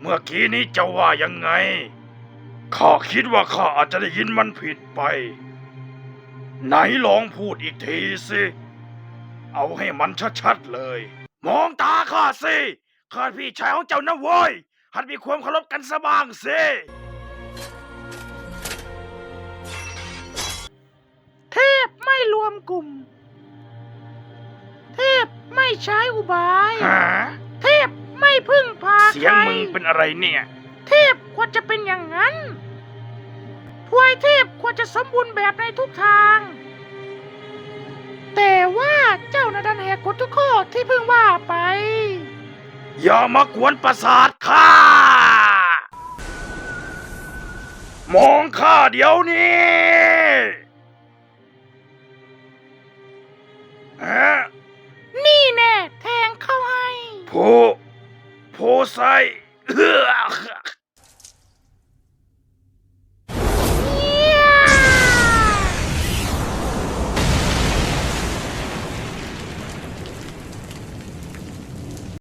เมื่อกี้นี้เจ้าว่ายังไง ข้าคิดว่าข้าอาจจะได้ยินมันผิดไป ไหนลองพูดอีกทีสิ เอาให้มันชัดๆเลย มองตาข้าสิข้าพี่ชายของเจ้านะเว้ย หัดมีความเคารพกันสบ้างสิเทพไม่รวมกลุ่ม เทพไม่ใช้อุบาย ฮะ เทพไม่พึ่งพาเสียงใครมึงเป็นอะไรเนี่ย เทพควรจะเป็นอย่างนั้นทวยเทพควรจะสมบูรณ์แบบในทุกทาง แต่ว่าเจ้านาดันแหกกฎทุกข้อที่เพิ่งว่าไป อย่ามากวนประสาทข้ามองข้าเดี๋ยวนี้ฮะนี่แน่แทงเข้าให้โพโพไซเอื้อ